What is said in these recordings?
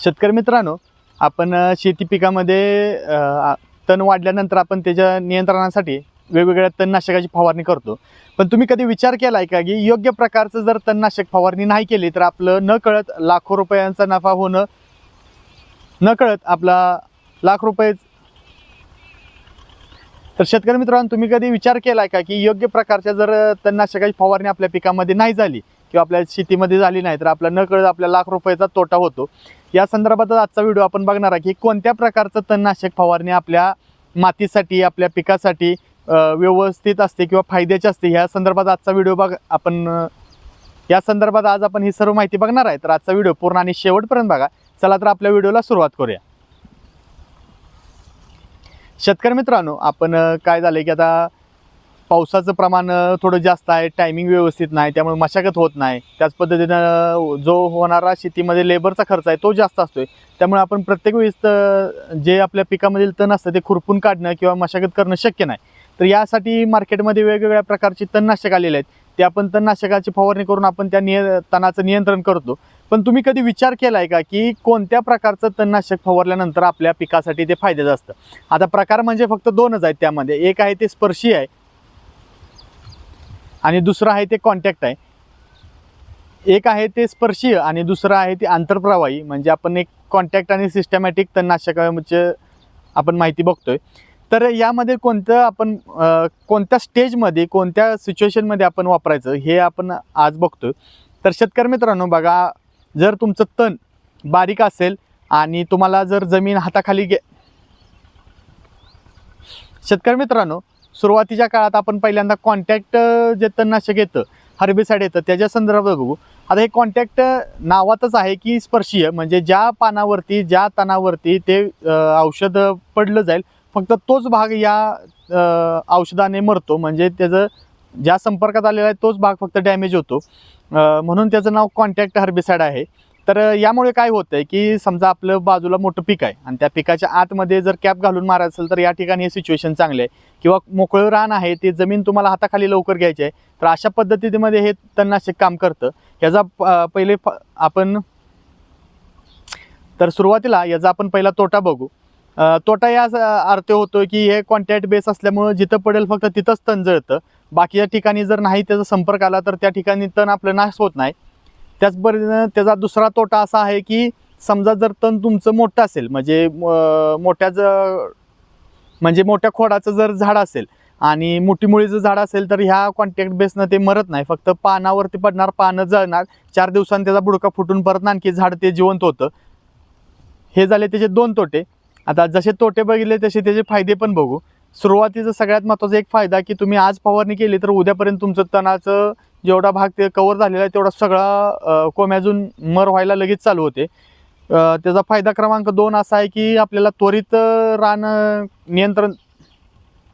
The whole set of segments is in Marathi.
शेतकरी मित्रांनो आपण शेती पिकामध्ये तण वाढल्यानंतर आपण त्याच्या नियंत्रणासाठी वेगवेगळ्या तणनाशकाची फवारणी करतो. पण तुम्ही कधी विचार केला आहे का की योग्य प्रकारचं जर तणनाशक फवारणी नाही केली तर आपलं न कळत लाखो रुपयांचा नफा होणं न कळत आपला लाख रुपये तर शेतकरी मित्रांनो तुम्ही कधी विचार केला आहे का की योग्य प्रकारच्या जर तणनाशकाची फवारणी आपल्या पिकामध्ये नाही झाली किंवा आपल्या शेतीमध्ये झाली नाही तर आपला न कळत आपल्या लाख रुपयाचा तोटा होतो? या संदर्भातच आजचा व्हिडिओ आपण बघणार आहे की कोणत्या प्रकारचं तणनाशक फवारणी आपल्या मातीसाठी आपल्या पिकासाठी व्यवस्थित असते किंवा फायद्याची असते? ह्या संदर्भात आजचा व्हिडिओ बघ आपण या संदर्भात आज आपण ही सर्व माहिती बघणार आहे. तर आजचा व्हिडिओ पूर्ण आणि शेवटपर्यंत बघा. चला तर आपल्या व्हिडिओला सुरुवात करूया. शेतकरी मित्रांनो आपण काय झालं की आता पावसाचं प्रमाण थोडं जास्त आहे टायमिंग व्यवस्थित नाही त्यामुळे मशागत होत नाही. त्याच पद्धतीनं जो होणारा शेतीमध्ये लेबरचा खर्च आहे तो जास्त असतोय. त्यामुळे आपण प्रत्येक वेळेस जे आपल्या पिकामधील तण असतं ते खुरपून काढणं किंवा मशागत करणं शक्य नाही. तर यासाठी मार्केटमध्ये वेगवेगळ्या प्रकारची तणनाशक आलेले आहेत. ते आपण तणनाशकाची फवारणी करून आपण त्या निय तणाचं नियंत्रण करतो. पण तुम्ही कधी विचार केला आहे का की कोणत्या प्रकारचं तणनाशक फवारल्यानंतर आपल्या पिकासाठी ते फायद्याचं असतं? आता प्रकार म्हणजे फक्त दोनच आहेत त्यामध्ये. एक आहे ते स्पर्शी आहे. आणि दुसरं आहे ते कॉन्टॅक्ट आहे. एक आहे ते स्पर्शीय आणि दुसरं आहे ते आंतरप्रवाही. म्हणजे आपण एक कॉन्टॅक्ट आणि सिस्टमॅटिक तणनाशकाचे आपण माहिती बघतोय. तर यामध्ये कोणतं आपण कोणत्या स्टेजमध्ये कोणत्या सिच्युएशनमध्ये आपण वापरायचं हे आपण आज बघतोय. तर शेतकरी मित्रांनो बघा जर तुमचं तण बारीक असेल आणि तुम्हाला जर जमीन हाताखाली घे शेतकरी मित्रांनो सुरुवातीच्या काळात आपण पहिल्यांदा कॉन्टॅक्ट जे तणनाशक येतं हर्बिसाईड येतं त्याच्या संदर्भात बघू. आता हे कॉन्टॅक्ट नावातच आहे की स्पर्शीय म्हणजे ज्या पानावरती ज्या तणावरती ते औषध पडलं जाईल फक्त तोच भाग या औषधाने मरतो म्हणजे त्याचं ज्या संपर्कात आलेला आहे तोच भाग फक्त डॅमेज होतो. म्हणून त्याचं नाव कॉन्टॅक्ट हर्बिसाईड आहे. तर यामुळे काय होतं आहे की समजा आपलं बाजूला मोठं पीक आहे आणि त्या पिकाच्या आतमध्ये जर कॅप घालून मारायचं असेल तर या ठिकाणी हे सिच्युएशन चांगले आहे. किंवा मोकळं रान आहे ते जमीन तुम्हाला हाताखाली लवकर घ्यायची आहे तर अशा पद्धतीमध्ये हे तणनाशक काम करतं. याचा प- पहिले आपण तर सुरुवातीला याचा आपण पहिला तोटा बघू. तोटा या अर्थ होतो की हे कॉन्टॅक्ट बेस असल्यामुळं जिथं पडेल फक्त तिथंच तण जळतं. बाकीच्या ठिकाणी जर नाही त्याचा संपर्क आला तर त्या ठिकाणी तण आपलं नाश होत नाही. त्याचबरोबर त्याचा दुसरा तोटा असा आहे की समजा जर तण तुमचं मोठं असेल म्हणजे मोठ्या ज म्हणजे मोठ्या खोडाचं जर झाड असेल आणि मोठी मुळीचं झाड असेल तर ह्या कॉन्टॅक्ट बेसनं ते मरत नाही. फक्त पानावरती पडणार पानं जळणार चार दिवसांनी त्याचा बुडका फुटून परत आणखी झाड ते जिवंत होतं. हे झाले त्याचे दोन तोटे. आता जसे तोटे बघितले तसे त्याचे फायदे पण बघू. सुरुवातीचा सगळ्यात महत्त्वाचा एक फायदा की तुम्ही आज फवारणी केली तर उद्यापर्यंत तुमचं तणाचं जेवढा भाग ते कवर झालेला आहे तेवढा सगळा कोम्याजून मर व्हायला लगेच चालू होते. त्याचा फायदा क्रमांक दोन असा आहे की आपल्याला त्वरित रान नियंत्रण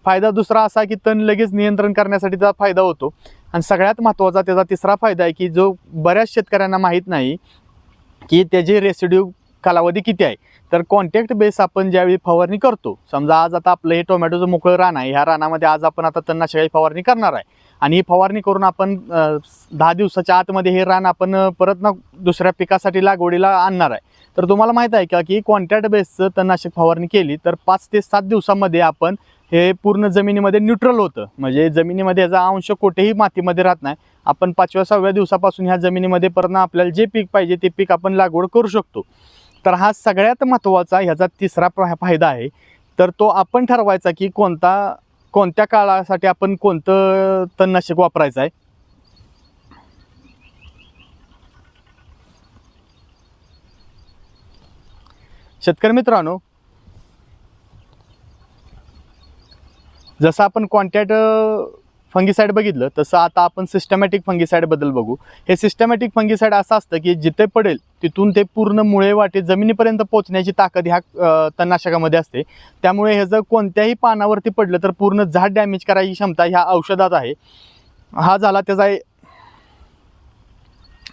फायदा दुसरा असा की तण लगेच नियंत्रण करण्यासाठी त्याचा फायदा होतो. आणि सगळ्यात महत्त्वाचा त्याचा तिसरा फायदा आहे की जो बऱ्याच शेतकऱ्यांना माहीत नाही की त्याचे रेसिड्यू कालावधी किती आहे. तर कॉन्टॅक्ट बेस आपण ज्यावेळी फवारणी करतो समजा आज आता आपलं हे टोमॅटोचं मोकळं रान आहे ह्या रानामध्ये आज आपण आता तणनाशकाची फवारणी करणार आहे. आणि ही फवारणी करून आपण दहा दिवसाच्या आतमध्ये हे रान आपण परत ना दुसऱ्या पिकासाठी लागवडीला आणणार आहे. तर तुम्हाला माहीत आहे का की कॉन्टॅक्ट बेसचं तणनाशक फवारणी केली तर पाच ते सात दिवसामध्ये आपण हे पूर्ण जमिनीमध्ये न्यूट्रल होतं. म्हणजे जमिनीमध्ये याचा अंश कुठेही मातीमध्ये राहत नाही. आपण पाचव्या सहाव्या दिवसापासून ह्या जमिनीमध्ये परत आपल्याला जे पीक पाहिजे ते पीक आपण लागवड करू शकतो. तर हा सगळ्यात महत्त्वाचा ह्याचा तिसरा प्र- फायदा आहे. तर तो आपण ठरवायचा की कोणता कोणत्या काळासाठी आपण कोणतं तणनाशक वापरायचं आहे? शेतकरी मित्रांनो जसं आपण कॉन्टॅक्ट फंगीसाईड बघितलं तसं आता आपण सिस्टमॅटिक फंगीसाईडबद्दल बघू. हे सिस्टमॅटिक फंगीसाईड असं असतं की जिथे पडेल तिथून ते पूर्ण मुळे वाटे जमिनीपर्यंत पोहोचण्याची ताकद ह्या तणनाशकामध्ये असते. त्यामुळे हे जर कोणत्याही पानावरती पडलं तर पूर्ण झाड डॅमेज करायची क्षमता ह्या औषधात आहे. हा झाला त्याचा